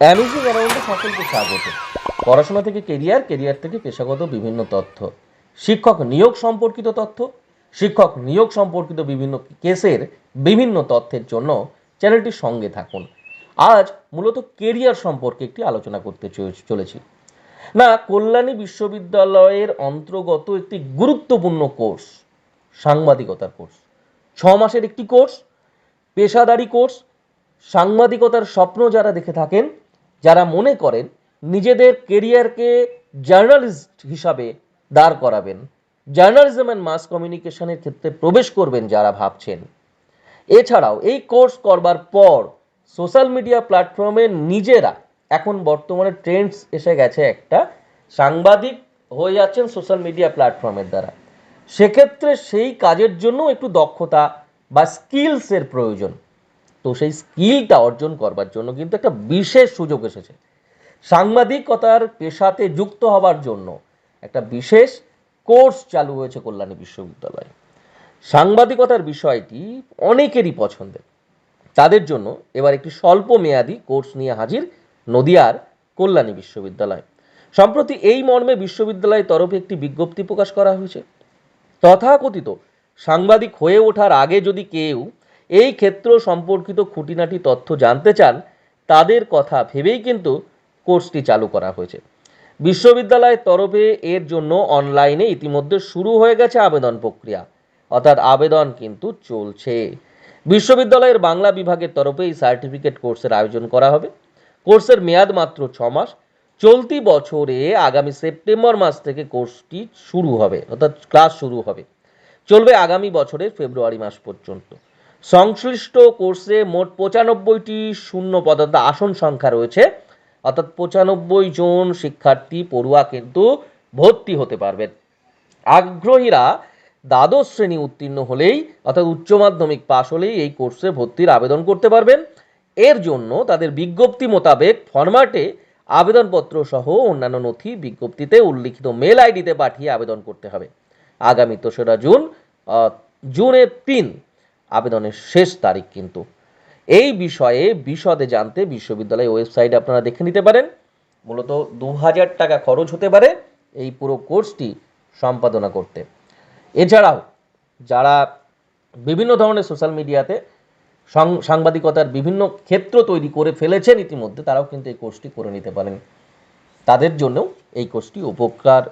Amazing অ্যারাউন্ডে সকলকে স্বাগত। পড়াশোনা থেকে কেরিয়ার কেরিয়ার থেকে পেশাগত বিভিন্ন তথ্য। শিক্ষক নিয়োগ সম্পর্কিত তথ্য, শিক্ষক নিয়োগ সম্পর্কিত বিভিন্ন কেসের বিভিন্ন তথ্যের জন্য চ্যানেলটির সঙ্গে থাকুন। আজ মূলত কেরিয়ার সম্পর্কে একটি আলোচনা করতে চলেছি। না, কল্যাণী বিশ্ববিদ্যালয়ের অন্তর্গত একটি গুরুত্বপূর্ণ কোর্স, সাংবাদিকতার কোর্স। ছ মাসের একটি কোর্স, পেশাদারি কোর্স, সাংবাদিকতার স্বপ্ন যারা দেখে থাকেন যারা মনে করেন নিজেদের কেরিয়ারকে জার্নালিস্ট হিসাবে দাঁড় করাবেন। জার্নালিজম অ্যান্ড মাস কমিউনিকেশনের ক্ষেত্রে প্রবেশ করবেন যারা ভাবছেন। এছাড়াও এই কোর্স করবার পর সোশ্যাল মিডিয়া প্ল্যাটফর্মে নিজেরা এখন বর্তমানে ট্রেন্ডস এসে গেছে একটা, সাংবাদিক হয়ে যাচ্ছেন সোশ্যাল মিডিয়া প্ল্যাটফর্মের দ্বারা। সেক্ষেত্রে সেই কাজের জন্য একটু দক্ষতা বা স্কিলসের প্রয়োজন। তো সেই স্কিলটা অর্জন করবার জন্য কিন্তু একটা বিশেষ সুযোগ এসেছে। সাংবাদিকতার পেশাতে যুক্ত হবার জন্য একটা বিশেষ কোর্স চালু হয়েছে কল্যাণী বিশ্ববিদ্যালয়ে। সাংবাদিকতার বিষয়টি অনেকেরই পছন্দের। তাদের জন্য এবার একটি স্বল্প মেয়াদি কোর্স নিয়ে হাজির নদিয়ার কল্যাণী বিশ্ববিদ্যালয়। সম্প্রতি এই মর্মে বিশ্ববিদ্যালয়ের তরফে একটি বিজ্ঞপ্তি প্রকাশ করা হয়েছে। তথাকথিত সাংবাদিক হয়ে ওঠার আগে যদি কেউ এই ক্ষেত্র সম্পর্কিত খুঁটিনাটি তথ্য জানতে চান, তাদের কথা ভেবেই কিন্তু কোর্সটি চালু করা হয়েছে। বিশ্ববিদ্যালয়ের তরফে এর জন্য অনলাইনে ইতিমধ্যে শুরু হয়ে গেছে আবেদন প্রক্রিয়া। অর্থাৎ আবেদন কিন্তু চলছে। বিশ্ববিদ্যালয়ের বাংলা বিভাগের তরফে এই সার্টিফিকেট কোর্সের আয়োজন করা হবে। কোর্সের মেয়াদ মাত্র ছ মাস। চলতি বছরে আগামী সেপ্টেম্বর মাস থেকে কোর্সটি শুরু হবে, অর্থাৎ ক্লাস শুরু হবে। চলবে আগামী বছরের ফেব্রুয়ারি মাস পর্যন্ত। সংশ্লিষ্ট কোর্সে মোট পঁচানব্বইটি শূন্য পদার্থ আসন সংখ্যা রয়েছে। অর্থাৎ পঁচানব্বই জন শিক্ষার্থী পড়ুয়া কিন্তু ভর্তি হতে পারবেন আগ্রহীরা দ্বাদশ শ্রেণি উত্তীর্ণ হলেই, অর্থাৎ উচ্চ মাধ্যমিক পাশ হলেই এই কোর্সে ভর্তির আবেদন করতে পারবেন। এর জন্য তাদের বিজ্ঞপ্তি মোতাবেক ফরম্যাটে আবেদনপত্র সহ অন্যান্য নথি বিজ্ঞপ্তিতে উল্লিখিত মেল আইডিতে পাঠিয়ে আবেদন করতে হবে। আগামী তেসরা জুন জুনের তিন আবেদনের শেষ তারিখ কিন্তু। এই বিষয়ে বিশদে জানতে বিশ্ববিদ্যালয় ওয়েবসাইট আপনারা দেখে নিতে পারেন। মূলত দু হাজার টাকা খরচ হতে পারে এই পুরো কোর্সটি সম্পাদনা করতে। এছাড়াও যারা বিভিন্ন ধরনের সোশ্যাল মিডিয়াতে সাংবাদিকতার বিভিন্ন ক্ষেত্র তৈরি করে ফেলেছেন ইতিমধ্যে, তারাও কিন্তু এই কোর্সটি করে নিতে পারেন। তাদের জন্যও এই কোর্সটি উপকার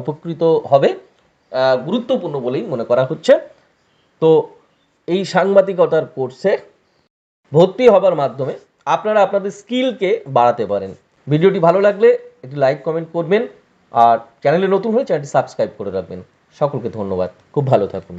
উপকৃত হবে গুরুত্বপূর্ণ বলেই মনে করা হচ্ছে। তো এই সাংবাদিকতার কোর্সে ভর্তি হবার মাধ্যমে আপনারা আপনাদের স্কিলকে বাড়াতে পারেন। ভিডিওটি ভালো লাগলে একটি লাইক, কমেন্ট করবেন আর চ্যানেলে নতুন হলে চ্যানেলটি সাবস্ক্রাইব করে রাখবেন। সকলকে ধন্যবাদ। খুব ভালো থাকুন।